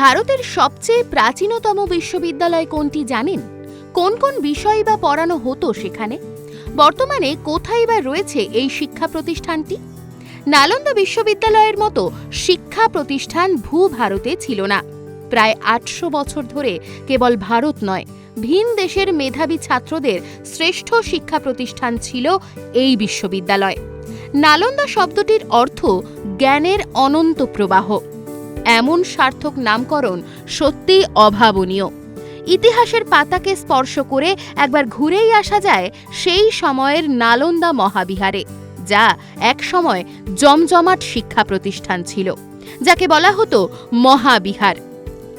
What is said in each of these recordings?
ভারতের সবচেয়ে প্রাচীনতম বিশ্ববিদ্যালয় কোনটি জানেন? কোন কোন বিষয় বা পড়ানো হতো সেখানে? বর্তমানে কোথায় বা রয়েছে এই শিক্ষা প্রতিষ্ঠানটি? নালন্দা বিশ্ববিদ্যালয়ের মতো শিক্ষা প্রতিষ্ঠান ভূ ভারতে ছিল না। প্রায় আটশো বছর ধরে কেবল ভারত নয়, ভিন দেশের মেধাবী ছাত্রদের শ্রেষ্ঠ শিক্ষা প্রতিষ্ঠান ছিল এই বিশ্ববিদ্যালয়। নালন্দা শব্দটির অর্থ জ্ঞানের অনন্ত প্রবাহ। এমন সার্থক নামকরণ সত্যিই অভাবনীয়। ইতিহাসের পাতাকে স্পর্শ করে একবার ঘুরেই আসা যায় সেই সময়ের নালন্দা মহাবিহারে, যা একসময় জমজমাট শিক্ষা প্রতিষ্ঠান ছিল, যাকে বলা হতো মহাবিহার।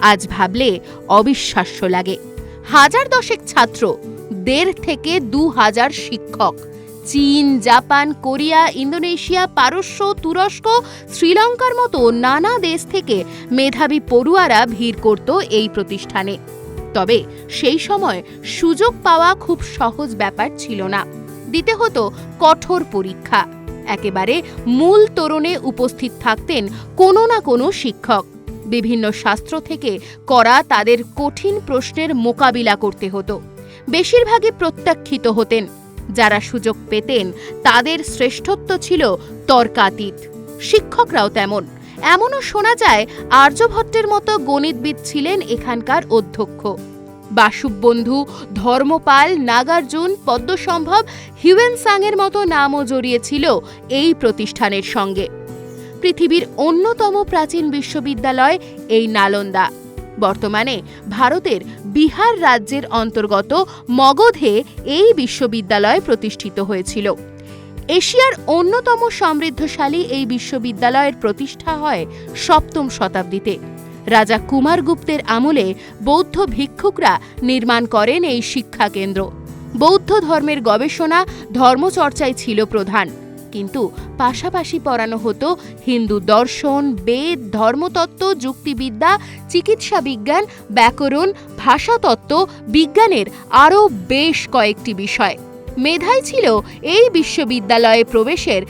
আজ ভাবলে অবিশ্বাস্য লাগে। হাজার দশেক ছাত্র, দেড় থেকে দু হাজার শিক্ষক চীন, জাপান, কোরিয়া, ইন্দোনেশিয়া, পারস্য, তুরস্ক, শ্রীলঙ্কার মতো নানা দেশ থেকে মেধাবী পড়ুয়ারা ভিড় করত এই প্রতিষ্ঠানে। তবে সেই সময় সুযোগ পাওয়া খুব সহজ ব্যাপার ছিল না। দিতে হতো কঠোর পরীক্ষা। একেবারে মূল তরুণে উপস্থিত থাকতেন কোনো না কোনো শিক্ষক। বিভিন্ন শাস্ত্র থেকে করা তাদের কঠিন প্রশ্নের মোকাবিলা করতে হতো। বেশিরভাগই প্রত্যাখ্যিত হতেন। যারা সুযোগ পেতেন, তাদের শ্রেষ্ঠত্ব ছিল তর্কাতীত। শিক্ষকরাও তেমন। এমনও শোনা যায় আর্যভট্টের মতো গণিতবিদ ছিলেন এখানকার অধ্যক্ষ। বাসুববন্ধু ধর্মপাল, নাগার্জুন, পদ্মসম্ভব হিউয়েন হিউয়েনসাংয়ের মতো নামও জড়িয়েছিল এই প্রতিষ্ঠানের সঙ্গে। পৃথিবীর অন্যতম প্রাচীন বিশ্ববিদ্যালয় এই নালন্দা। বর্তমানে ভারতের বিহার রাজ্যের অন্তর্গত মগধে এই বিশ্ববিদ্যালয় প্রতিষ্ঠিত হয়েছিল। এশিয়ার অন্যতম সমৃদ্ধশালী এই বিশ্ববিদ্যালয়ের প্রতিষ্ঠা হয় সপ্তম শতাব্দীতে। রাজা কুমারগুপ্তের আমলে বৌদ্ধ ভিক্ষুকরা নির্মাণ করেন এই শিক্ষা কেন্দ্র। বৌদ্ধ ধর্মের গবেষণা ধর্মচর্চায় ছিল প্রধান। কিন্তু পাশাপাশি পড়ানো হতো হিন্দু দর্শন, বেদ, ধর্মতত্ত্ব, যুক্তিবিদ্যা, চিকিৎসা বিজ্ঞান, ব্যাকরণ, ভাষাতত্ত্ব, বিজ্ঞানের আরও বেশ কয়েকটি বিষয়। মেধাই ছিল এই বিশ্ববিদ্যালয়ে প্রবেশের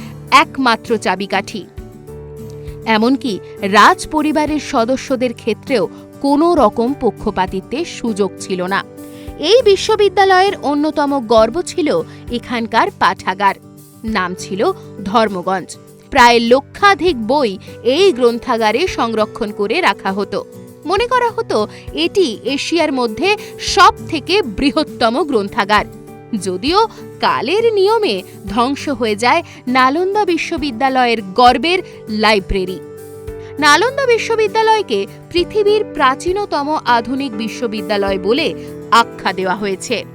একমাত্র চাবিকাঠি। এমনকি রাজ পরিবারের সদস্যদের ক্ষেত্রেও কোনো রকম পক্ষপাতিত্বের সুযোগ ছিল না। এই বিশ্ববিদ্যালয়ের অন্যতম গর্ব ছিল এখানকার পাঠাগার। নাম ছিল ধর্মগঞ্জ। প্রায় লক্ষাধিক বই এই গ্রন্থাগারে সংরক্ষণ করে রাখা হতো। মনে করা হতো, এটি এশিয়ার মধ্যে সব থেকে বৃহত্তম গ্রন্থাগার। যদিও কালের নিয়মে ধ্বংস হয়ে যায় নালন্দা বিশ্ববিদ্যালয়ের গর্বের লাইব্রেরি। নালন্দা বিশ্ববিদ্যালয়কে পৃথিবীর প্রাচীনতম আধুনিক বিশ্ববিদ্যালয় বলে আখ্যা দেওয়া হয়েছে।